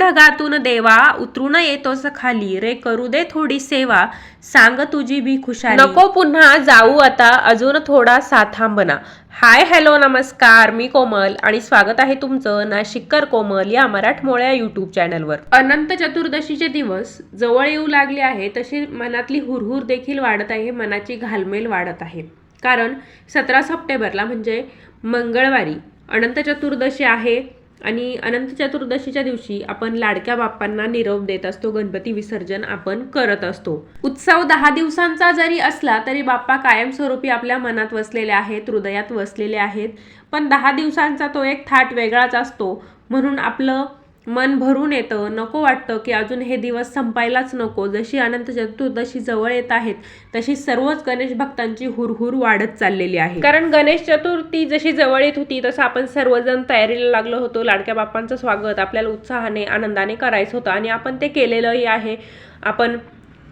ढगातून देवा उतरून येतोस खाली. रे करू दे थोडी सेवा सांग तुझी बी खुशाली. नको पुन्हा जाऊ आता अजून थोडासा थांबना. हाय हॅलो नमस्कार मी कोमल आणि स्वागत आहे तुमचं नाशिककर कोमल या मराठमोळ्या यूट्यूब चॅनलवर. अनंत चतुर्दशीचे दिवस जवळ येऊ लागले आहे तशी मनातली हुरहुर देखील वाढत आहे मनाची घालमेल वाढत आहे. कारण सतरा सप्टेंबरला म्हणजे मंगळवारी अनंत चतुर्दशी आहे. आणि अनंत चतुर्दशीच्या दिवशी आपण लाडक्या बाप्पांना निरोप देत असतो गणपती विसर्जन आपण करत असतो. उत्सव दहा दिवसांचा जरी असला तरी बाप्पा कायमस्वरूपी आपल्या मनात वसलेले आहेत हृदयात वसलेले आहेत. पण दहा दिवसांचा तो एक थाट वेगळाच असतो. म्हणून आपलं मन भरून येतं. नको वाटतं की अजून हे दिवस संपायलाच नको. जशी अनंत चतुर्दशी जवळ येत आहेत तशी सर्वच गणेश भक्तांची हुरहुर वाढत चाललेली आहे. कारण गणेश चतुर्थी जशी जवळ येत होती तसं आपण सर्वजण तयारीला लागलो होतो. लाडक्या बाप्पांचं स्वागत आपल्याला उत्साहाने आनंदाने करायचं होतं आणि आपण ते केलेलंही आहे. आपण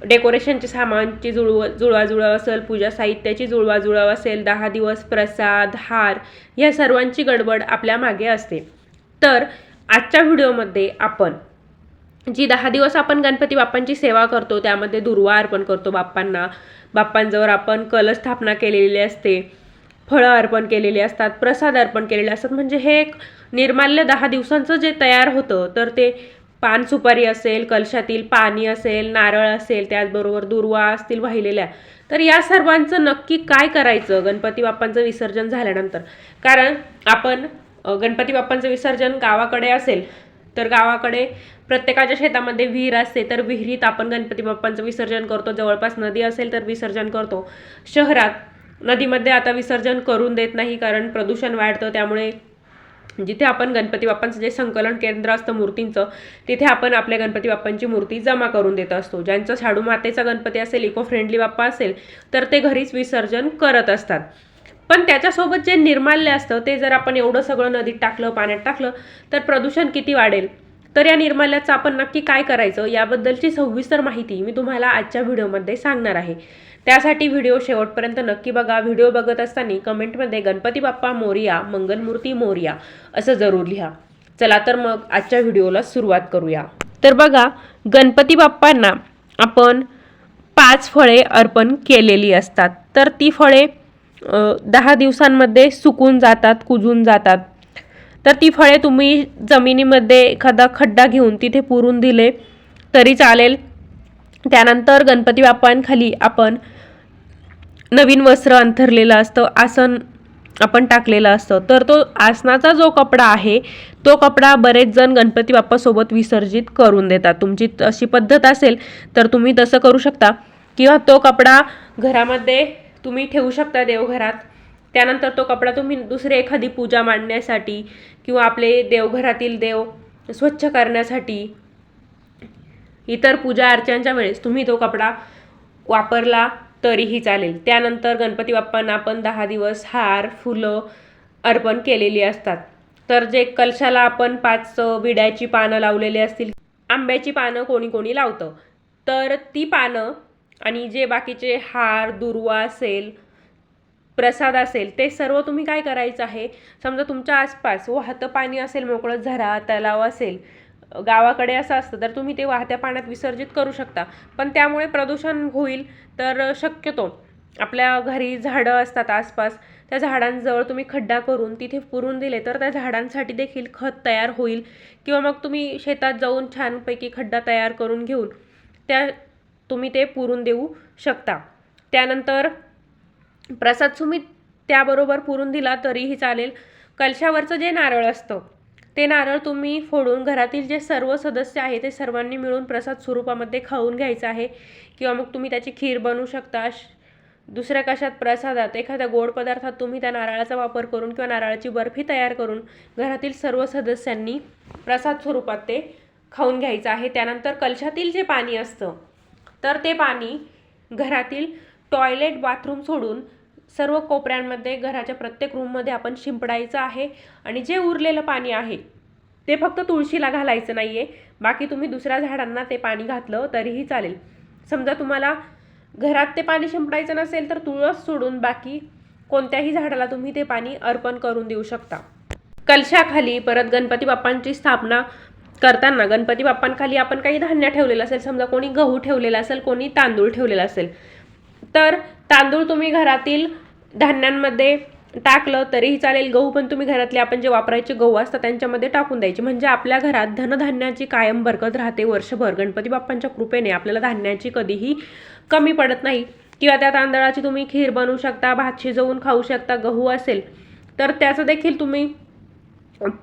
डेकोरेशनचे सामानची जुळव जुळवाजुळव असेल पूजा साहित्याची जुळवाजुळव असेल दहा दिवस प्रसाद हार या सर्वांची गडबड आपल्या मागे असते. तर आजच्या व्हिडिओमध्ये आपण जी दहा दिवस आपण गणपती बाप्पांची सेवा करतो त्यामध्ये दुर्वा अर्पण करतो बाप्पांना. बाप्पांजवळ आपण कलस्थापना केलेली असते फळं अर्पण केलेली असतात प्रसाद अर्पण केलेले असतात. म्हणजे हे एक निर्माल्य दहा दिवसांचं जे तयार होतं तर ते पान सुपारी असेल कलशातील पाणी असेल नारळ असेल त्याचबरोबर दुर्वा असतील वाहिलेल्या. तर या सर्वांचं नक्की काय करायचं गणपती बाप्पांचं विसर्जन झाल्यानंतर? कारण आपण गणपती बाप्पांचं विसर्जन गावाकडे असेल तर गावाकडे प्रत्येकाच्या शेतामध्ये विहीर असते तर विहिरीत आपण गणपती बाप्पांचं विसर्जन करतो. जवळपास नदी असेल तर विसर्जन करतो. शहरात नदीमध्ये आता विसर्जन करून देत नाही कारण प्रदूषण वाढतं. त्यामुळे जिथे आपण गणपती बाप्पांचं जे संकलन केंद्र असतं मूर्तींचं तिथे आपण आपल्या गणपती बाप्पांची मूर्ती जमा करून देत असतो. ज्यांचं शाडू मातेचा गणपती असेल इको फ्रेंडली बाप्पा असेल तर ते घरीच विसर्जन करत असतात. पण त्याच्यासोबत जे निर्माल्य असतं ते जर आपण एवढं सगळं नदीत टाकलं पाण्यात टाकलं तर प्रदूषण किती वाढेल? तर या निर्माल्याचं आपण नक्की काय करायचं? याबद्दलची सविस्तर माहिती मी तुम्हाला आजच्या व्हिडिओमध्ये सांगणार आहे. त्यासाठी व्हिडिओ शेवटपर्यंत नक्की बघा. व्हिडिओ बघत असताना कमेंटमध्ये गणपती बाप्पा मोरिया मंगलमूर्ती मोरिया असं जरूर लिहा. चला तर मग आजच्या व्हिडिओला सुरुवात करूया. तर बघा गणपती बाप्पांना आपण पाच फळे अर्पण केलेली असतात. तर ती फळे दहा दिवसांमध्ये सुकून जातात कुजून जातात. तर ती फळे तुम्ही जमिनीमध्ये एखादा खड्डा घेऊन तिथे पुरून दिले तरी चालेल. त्यानंतर गणपती बाप्पांखाली आपण नवीन वस्त्र अंथरलेलं असतं आसन आपण टाकलेलं असतं. तर तो आसनाचा जो कपडा आहे तो कपडा बरेच जण गणपती बाप्पासोबत विसर्जित करून देतात. तुमची अशी पद्धत असेल तर तुम्ही तसं करू शकता. किंवा तो कपडा घरामध्ये तुम्ही ठेवू शकता देवघरात. त्यानंतर तो कपडा तुम्ही दुसरी एखादी पूजा मांडण्यासाठी किंवा आपले देवघरातील देव स्वच्छ करण्यासाठी इतर पूजा अर्चनाच्या वेळेस तुम्ही तो कपडा वापरला तरीही चालेल. त्यानंतर गणपती बाप्पांना आपण दहा दिवस हार फुलं अर्पण केलेली असतात. तर जे कलशाला आपण पाच विड्याची पानं लावलेली असतील आंब्याची पानं कोणी कोणी लावतं? तर ती पानं आणि जे बाकीचे हार दुर्वा असेल प्रसाद असेल ते सर्व तुम्ही काय करायचं आहे? समजा तुमच्या आसपास हो वाहतं पाणी असेल मोकळं झरा तलाव असेल गावाकडे असं असतं तर तुम्ही ते वाहत्या पाण्यात विसर्जित करू शकता. पण त्यामुळे प्रदूषण होईल तर शक्यतो आपल्या घरी झाडं असतात आसपास त्या झाडांजवळ तुम्ही खड्डा करून तिथे पुरून दिले तर त्या झाडांसाठी देखील खत तयार होईल. किंवा मग तुम्ही शेतात जाऊन छानपैकी खड्डा तयार करून घेऊन त्या तुम्ही ते पुरून देऊ शकता. त्यानंतर प्रसाद तुम्ही त्याबरोबर पुरून दिला तरीही चालेल. कलशावरचं जे नारळ असतं ते नारळ तुम्ही फोडून घरातील जे सर्व सदस्य आहे ते सर्वांनी मिळून प्रसाद स्वरूपामध्ये खाऊन घ्यायचं आहे. किंवा मग तुम्ही त्याची खीर बनवू शकता. दुसऱ्या कशात प्रसादात एखाद्या गोड पदार्थात तुम्ही त्या नारळाचा वापर करून किंवा नारळाची बर्फी तयार करून घरातील सर्व सदस्यांनी प्रसाद स्वरूपात ते खाऊन घ्यायचं आहे. त्यानंतर कलशातील जे पाणी असतं तर ते पाणी घरातील टॉयलेट बाथरूम सोडून सर्व कोपऱ्यांमध्ये घराच्या प्रत्येक रूममध्ये आपण शिंपडायचं आहे आणि जे उरलेलं पाणी आहे ते फक्त तुळशीला घालायचं नाही आहे बाकी तुम्ही दुसऱ्या झाडांना ते पाणी घातलं तरीही चालेल. समजा तुम्हाला घरात ते पाणी शिंपडायचं नसेल तर तुळस सोडून बाकी कोणत्याही झाडाला तुम्ही ते पाणी अर्पण करून देऊ शकता. कलशाखाली परत गणपती बाप्पांची स्थापना करताना गणपती बाप्पांखाली आपण काही धान्य ठेवलेलं असेल समजा कोणी गहू ठेवलेला असेल कोणी तांदूळ ठेवलेला असेल तर तांदूळ तुम्ही घरातील धान्यांमध्ये टाकलं तरीही चालेल. गहू पण तुम्ही घरातले आपण जे वापरायचे गहू असतात त्यांच्यामध्ये टाकून द्यायचे. म्हणजे आपल्या घरात धनधान्याची कायम बरकत राहते वर्षभर. गणपती बाप्पांच्या कृपेने आपल्याला धान्याची कधीही कमी पडत नाही. किंवा त्या तांदळाची तुम्ही खीर बनवू शकता भात शिजवून खाऊ शकता गहू असेल तर त्याचं देखील तुम्ही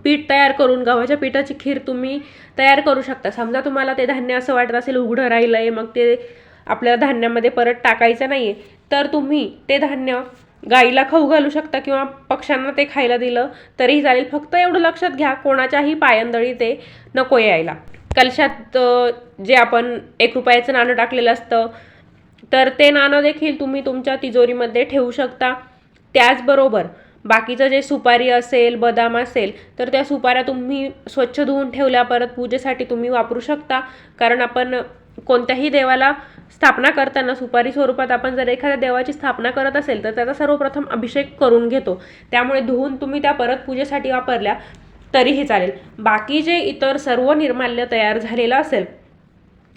पीठ तयार करून गव्हाच्या पिठाची खीर तुम्ही तयार करू शकता. समजा तुम्हाला ते धान्य असं वाटत असेल उघडं राहिलं आहे मग ते आपल्याला धान्यामध्ये परत टाकायचं नाही आहे तर तुम्ही ते धान्य गाईला खाऊ घालू शकता किंवा पक्ष्यांना ते खायला दिलं तरीही चालेल. फक्त एवढं लक्षात घ्या कोणाच्याही पायंदळी ते नको यायला. कलशात जे आपण एक रुपयाचं नाणं टाकलेलं असतं तर ते नाणं देखील तुम्ही तुमच्या तिजोरीमध्ये ठेवू शकता. त्याचबरोबर बाकीचं जे सुपारी असेल बदाम असेल तर त्या सुपाऱ्या तुम्ही स्वच्छ धुवून ठेवल्या परत पूजेसाठी तुम्ही वापरू शकता. कारण आपण कोणत्याही देवाला स्थापना करताना सुपारी स्वरूपात आपण जर एखाद्या देवाची स्थापना करत असेल तर त्याचा सर्वप्रथम अभिषेक करून घेतो. त्यामुळे धुवून तुम्ही त्या परत पूजेसाठी वापरल्या तरीही चालेल. बाकी जे इतर सर्व निर्माल्य तयार झालेलं असेल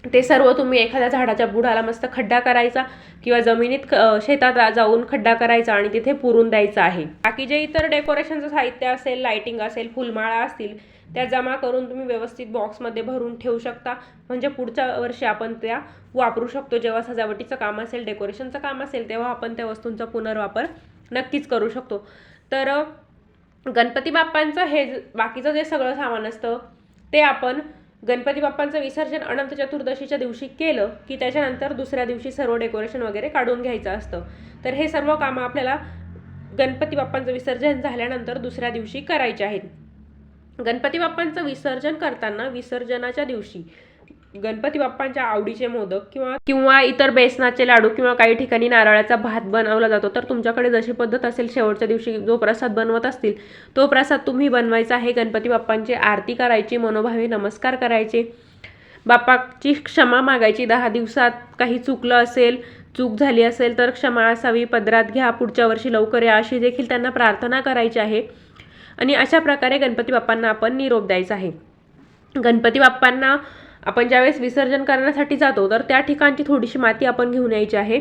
ते सर्व तुम्ही एखाद्या झाडाच्या बुडाला मस्त खड्डा करायचा किंवा जमिनीत शेतात जाऊन खड्डा करायचा आणि तिथे पुरून द्यायचा आहे. बाकी जे इतर डेकोरेशनचं साहित्य असेल लाइटिंग असेल फुलमाळा असतील त्या जमा करून तुम्ही व्यवस्थित बॉक्समध्ये भरून ठेवू शकता. म्हणजे पुढच्या वर्षी आपण त्या वापरू शकतो. जेव्हा सजावटीचं काम असेल डेकोरेशनचं काम असेल तेव्हा आपण त्या वस्तूंचा पुनर्वापर नक्कीच करू शकतो. तर गणपती बाप्पांचं हे ज- बाकीचं जे सगळं सामान असतं ते आपण गणपती बाप्पांचं विसर्जन अनंत चतुर्दशीच्या दिवशी केलं की त्याच्यानंतर दुसऱ्या दिवशी सर्व डेकोरेशन वगैरे काढून घ्यायचं असतं. तर हे सर्व कामं आपल्याला गणपती बाप्पांचं विसर्जन झाल्यानंतर दुसऱ्या दिवशी करायचे आहेत. गणपती बाप्पांचं विसर्जन करताना विसर्जनाच्या दिवशी गणपती बाप्पांच्या आवडीचे मोदक किंवा किंवा इतर बेसनाचे लाडू किंवा काही ठिकाणी नारळाचा भात बनवला जातो. तर तुमच्याकडे जशी पद्धत असेल शेवटच्या दिवशी जो प्रसाद बनवत असतील तो प्रसाद तुम्ही बनवायचा आहे. गणपती बाप्पांची आरती करायची मनोभावे नमस्कार करायचे. बाप्पाची क्षमा मागायची. दहा दिवसात काही चुकलं असेल चूक झाली असेल तर क्षमा असावी. पदरात घ्या पुढच्या वर्षी लवकर या अशी देखील त्यांना प्रार्थना करायची आहे. आणि अशा प्रकारे गणपती बाप्पांना आपण निरोप द्यायचा आहे. गणपती बाप्पांना आपण ज्यावेळेस विसर्जन करण्यासाठी जातो तर त्या ठिकाणची थोडीशी माती आपण घेऊन यायची आहे.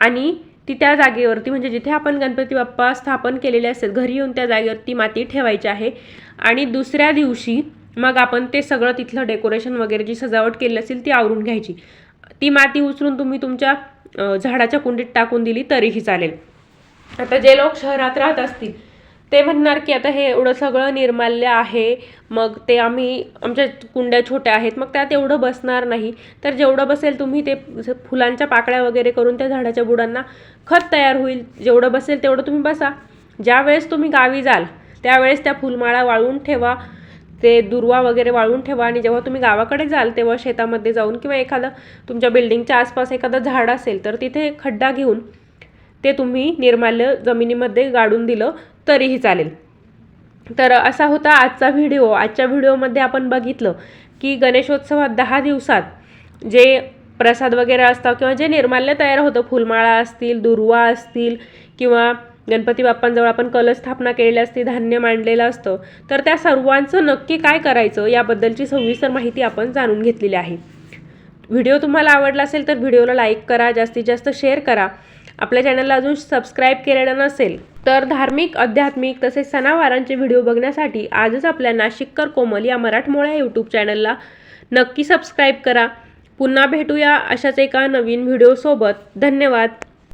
आणि ती त्या जागेवरती म्हणजे जिथे आपण गणपती बाप्पा स्थापन केलेले असेल घरी येऊन त्या जागेवरती माती ठेवायची आहे. आणि दुसऱ्या दिवशी मग आपण ते सगळं तिथलं डेकोरेशन वगैरे जी सजावट केली असेल ती आवरून घ्यायची. ती माती उचलून तुम्ही तुमच्या झाडाच्या कुंडीत टाकून दिली तरीही चालेल. आता जे लोक शहरात राहत असतील ते म्हणणार की आता हे एवढं सगळं निर्माल्य आहे मग ते आम्ही आमच्या कुंड्या छोट्या आहेत मग त्यात एवढं बसणार नाही. तर जेवढं बसेल तुम्ही ते फुलांच्या पाकळ्या वगैरे करून त्या झाडाच्या बुडांना खत तयार होईल. जेवढं बसेल तेवढं तुम्ही बसा. ज्यावेळेस तुम्ही गावी जाल त्यावेळेस त्या फुलमाळा वाळवून ठेवा ते दुर्वा वगैरे वाळून ठेवा आणि जेव्हा तुम्ही गावाकडे जाल तेव्हा शेतामध्ये जाऊन किंवा एखादं तुमच्या बिल्डिंगच्या आसपास एखादं झाड असेल तर तिथे खड्डा घेऊन ते तुम्ही निर्माल्य जमिनीमध्ये गाडून दिलं. तरीही चालेल. तर असा होता आजचा व्हिडिओ. आजच्या व्हिडिओमध्ये आपण बघितलं की गणेशोत्सवात दहा दिवसात जे प्रसाद वगैरे असतं किंवा जे निर्माल्य तयार होतं फुलमाळा असतील दुर्वा असतील किंवा गणपती बाप्पांजवळ आपण कलस्थापना केलेली असते धान्य मांडलेलं असतं तर त्या सर्वांचं नक्की काय करायचं याबद्दलची सविस्तर माहिती आपण जाणून घेतलेली आहे. व्हिडिओ तुम्हाला आवडला असेल तर व्हिडिओला लाईक करा जास्तीत जास्त शेअर करा आपल्या चॅनलला अजून सबस्क्राईब केलेलं नसेल तर धार्मिक आध्यात्मिक तसेच सणावारांचे व्हिडिओ बघण्यासाठी आजच आपल्या नाशिककर कोमल या मराठमोळ्या यूट्यूब चॅनलला नक्की सबस्क्राईब करा. पुन्हा भेटूया अशाच एका नवीन व्हिडिओसोबत धन्यवाद.